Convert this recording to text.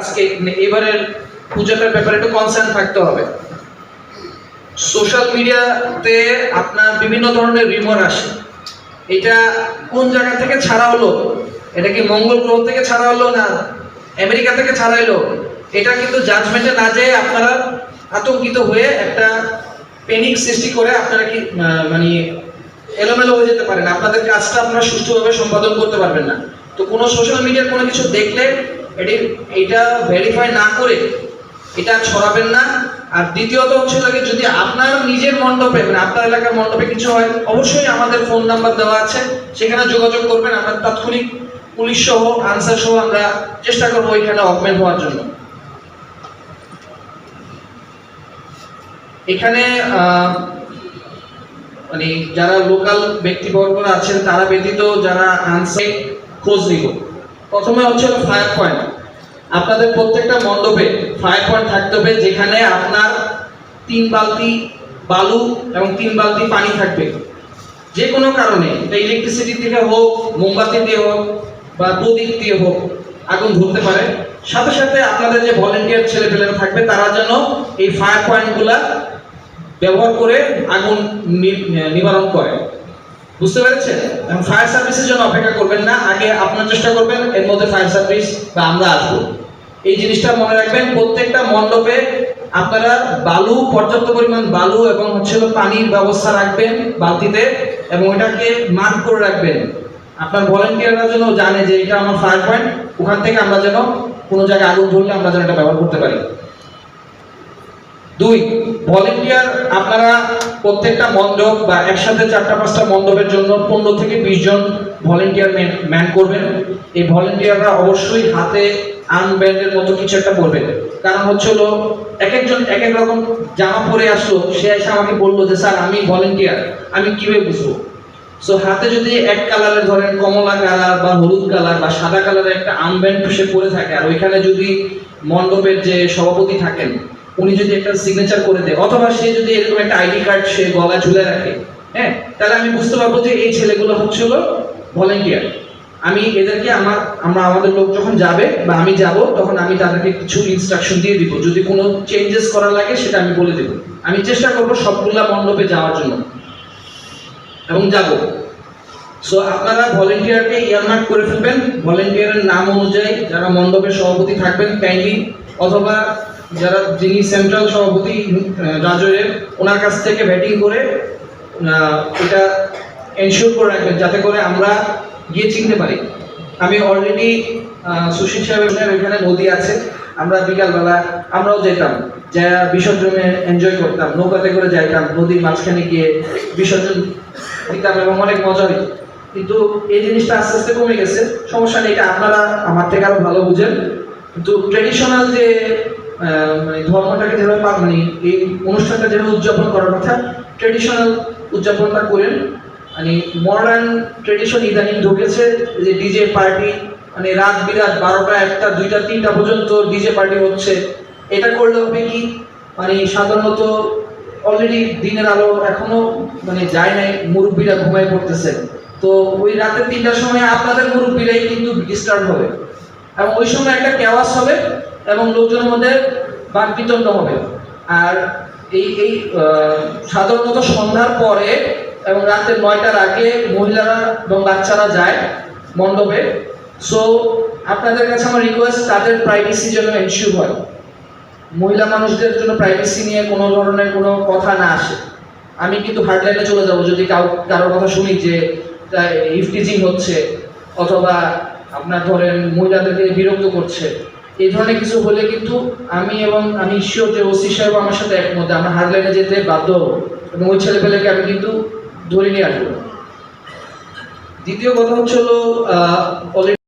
আজকে এবারের পূজাটার ব্যাপারে একটু কনসার্ন থাকতে হবে। সোশ্যাল মিডিয়াতে আপনার বিভিন্ন ধরনের রিমোর আসে। এটা কোন জায়গা থেকে ছাড়া হলো এটা কি মঙ্গল গ্রহ থেকে ছাড়া হলো না আমেরিকা থেকে ছাড়া হলো এটা কিন্তু জাজমেন্টে না যেয়ে আপনারা আতঙ্কিত হয়ে একটা প্যানিক সৃষ্টি করে আপনারা কি মানে এলোমেলো হয়ে যেতে পারেন। আপনাদের কাজটা আপনারা সুষ্ঠুভাবে সম্পাদন করতে পারবেন না। তো কোনো সোশ্যাল মিডিয়ার কোনো কিছু দেখলে এটি, এটা ভেরিফাই না করে এটা ছড়াবেন না। আর দ্বিতীয়ত হচ্ছে লাগে, যদি আপনার নিজের মণ্ডপে মানে আপনার এলাকার মণ্ডপে কিছু হয়, অবশ্যই আমাদের ফোন নাম্বার দেওয়া আছে। সেখানে যোগাযোগ করবেন, আমরা তাৎক্ষণিক পুলিশ সহ আনসার সহ আমরা চেষ্টা করব এখানে অগমেন্ট হওয়ার জন্য। এখানে মানে যারা লোকাল ব্যক্তিবর্গরা আছেন, তারা ব্যতীত যারা আনসে খোঁজ নিব। প্রথমে হচ্ছে ফায়ার পয়েন্ট আপনাদের প্রত্যেকটা মণ্ডপে ফায়ার পয়েন্ট থাকতে হবে, যেখানে আপনার তিন বালতি বালু এবং তিন বালতি পানি থাকবে। যে কোনো কারণে ইলেকট্রিসিটি থেকে হোক, মোমবাতি দিয়ে হোক, বা প্রদীপ দিয়ে হোক, আগুন ধরতে পারে। সাথে সাথে আপনাদের যে ভলেন্টিয়ার ছেলেপেলেরা থাকবে, তারা যেন এই ফায়ার পয়েন্টগুলা ব্যবহার করে আগুন নিবারণ করে। বুঝতে পেরেছেন? এবং ফায়ার সার্ভিসের জন্য অপেক্ষা করবেন না, আগে আপনার চেষ্টা করবেন, এর মধ্যে ফায়ার সার্ভিস বা আমরা আসব। এই জিনিসটা মনে রাখবেন, প্রত্যেকটা মণ্ডপে আপনারা বালু, পর্যাপ্ত পরিমাণ বালু এবং হচ্ছে পানির ব্যবস্থা রাখবেন বালতিতে এবং এটাকে মার্ক করে রাখবেন। আপনার ভলেন্টিয়াররা যেন জানে যে এটা আমার ফায়ার পয়েন্ট, ওখান থেকে আমরা যেন কোনো জায়গায় আগুন ধরলে আমরা যেন এটা ব্যবহার করতে পারি। দুই ভলেন্টিয়ার আপনারা প্রত্যেকটা মণ্ডপ বা একসাথে চারটা, পাঁচটা মণ্ডপের জন্য পনেরো থেকে বিশ জন ভলেন্টিয়ার ম্যান করবেন। এই ভলেন্টিয়াররা অবশ্যই হাতে আর্মব্যান্ডের মতো কিছু একটা পরবেন কারণ হচ্ছে হলো এক একজন এক এক রকম জামা পরে আসলো, সে এসে আমাকে বলল যে, স্যার, আমি ভলেন্টিয়ার আমি কীভাবে বুঝব? সো হাতে যদি এক কালারের ধরেন, কমলা কালার বা হলুদ কালার বা সাদা কালারের একটা আর্মব্যান্ড সে পরে থাকে, আর ওইখানে যদি মণ্ডপের যে সভাপতি থাকেন উনি যদি একটা সিগনেচার করে দেয়, অথবা সে যদি এরকম একটা আইডি কার্ড সে গলায় ঝুলে রাখে হ্যাঁ? তাহলে আমি বুঝতে পারব যে এই ছেলেগুলো হচ্ছে হলো ভলেন্টিয়ার আমি এদেরকে আমার, আমরা আমাদের লোক যখন যাবে বা আমি যাব, তখন আমি তাদেরকে কিছু ইনস্ট্রাকশন দিয়ে দিব। যদি কোনো চেঞ্জেস করা লাগে, সেটা আমি বলে দেবো। আমি চেষ্টা করব সবগুলা মণ্ডপে যাওয়ার জন্য। এবং যাব। সো আপনারা ভলেন্টিয়ারকে ইয়ারমার্ক করে ফেলবেন। ভলেন্টিয়ারের নাম অনুযায়ী যারা মণ্ডপের সভাপতি থাকবেন কাইন্ডলি অথবা যারা যিনি সেন্ট্রাল সভাপতি রাজয়ের ওনার কাছ থেকে ব্যাটিং করে এটা এনশিওর করে রাখবেন যাতে করে আমরা গিয়ে চিনতে পারি। আমি অলরেডি সুশীল সাহেবের ওইখানে নদী আছে, আমরা বিকালবেলা আমরাও যেতাম যা বিসর্জনে এনজয় করতাম, নৌকাতে করে যাইতাম, নদীর মাঝখানে গিয়ে বিসর্জন দিতাম এবং অনেক মজা হইত। কিন্তু এই জিনিসটা আস্তে আস্তে কমে গেছে, সমস্যা নেই, এটা আপনারা আমার থেকে আরও ভালো বুঝেন। কিন্তু ট্রেডিশনাল যে মানে ধর্মটাকে যেভাবে মানে এই অনুষ্ঠানটা যেভাবে উদযাপন করার কথা ট্রেডিশনাল উদযাপনটা করেন। মানে মডার্ন ট্রেডিশন ইদানিং ঢুকেছে, যে ডিজে পার্টি মানে রাত বিরাত বারোটা, একটা, দুইটা, তিনটা পর্যন্ত ডিজে পার্টি হচ্ছে। এটা করলে হবে কি? মানে সাধারণত অলরেডি দিনের আলো এখনও মানে যায় নাই, মুরব্বীরা ঘুমায় পড়তেছে। তো ওই রাতের তিনটার সময় আপনাদের মুরব্বীরাই কিন্তু ডিস্টার্ব হবে। এবং ওই সময় একটা কেওয়াস হবে। এবং লোকজনের মধ্যে বাকবিতণ্ড হবে। আর এই এই সাধারণত সন্ধ্যার পরে এবং রাতের নয়টার আগে মহিলারা এবং বাচ্চারা যায় মণ্ডপে। সো আপনাদের কাছে আমার রিকোয়েস্ট তাদের প্রাইভেসি যেন এনশিওর হয়। মহিলা মানুষদের জন্য প্রাইভেসি নিয়ে কোনো ধরনের কোনো কথা না আসে। আমি কিন্তু হার্ডলাইনে চলে যাব, যদি কাউ, কারোর কথা শুনি যে ইফটিজিং হচ্ছে, অথবা আপনার ধরেন মহিলাদেরকে বিরক্ত করছে এই ধরনের কিছু হলে কিন্তু আমি এবং আমি ঈশ্বর যে ওসি সাহেব আমার সাথে একমত আমার হার্ডলাইনে যেতে বাধ্য হব এবং ওই ছেলেপেলেকে আমি কিন্তু ধরে নিয়ে আসব। দ্বিতীয় কথা হচ্ছে হলো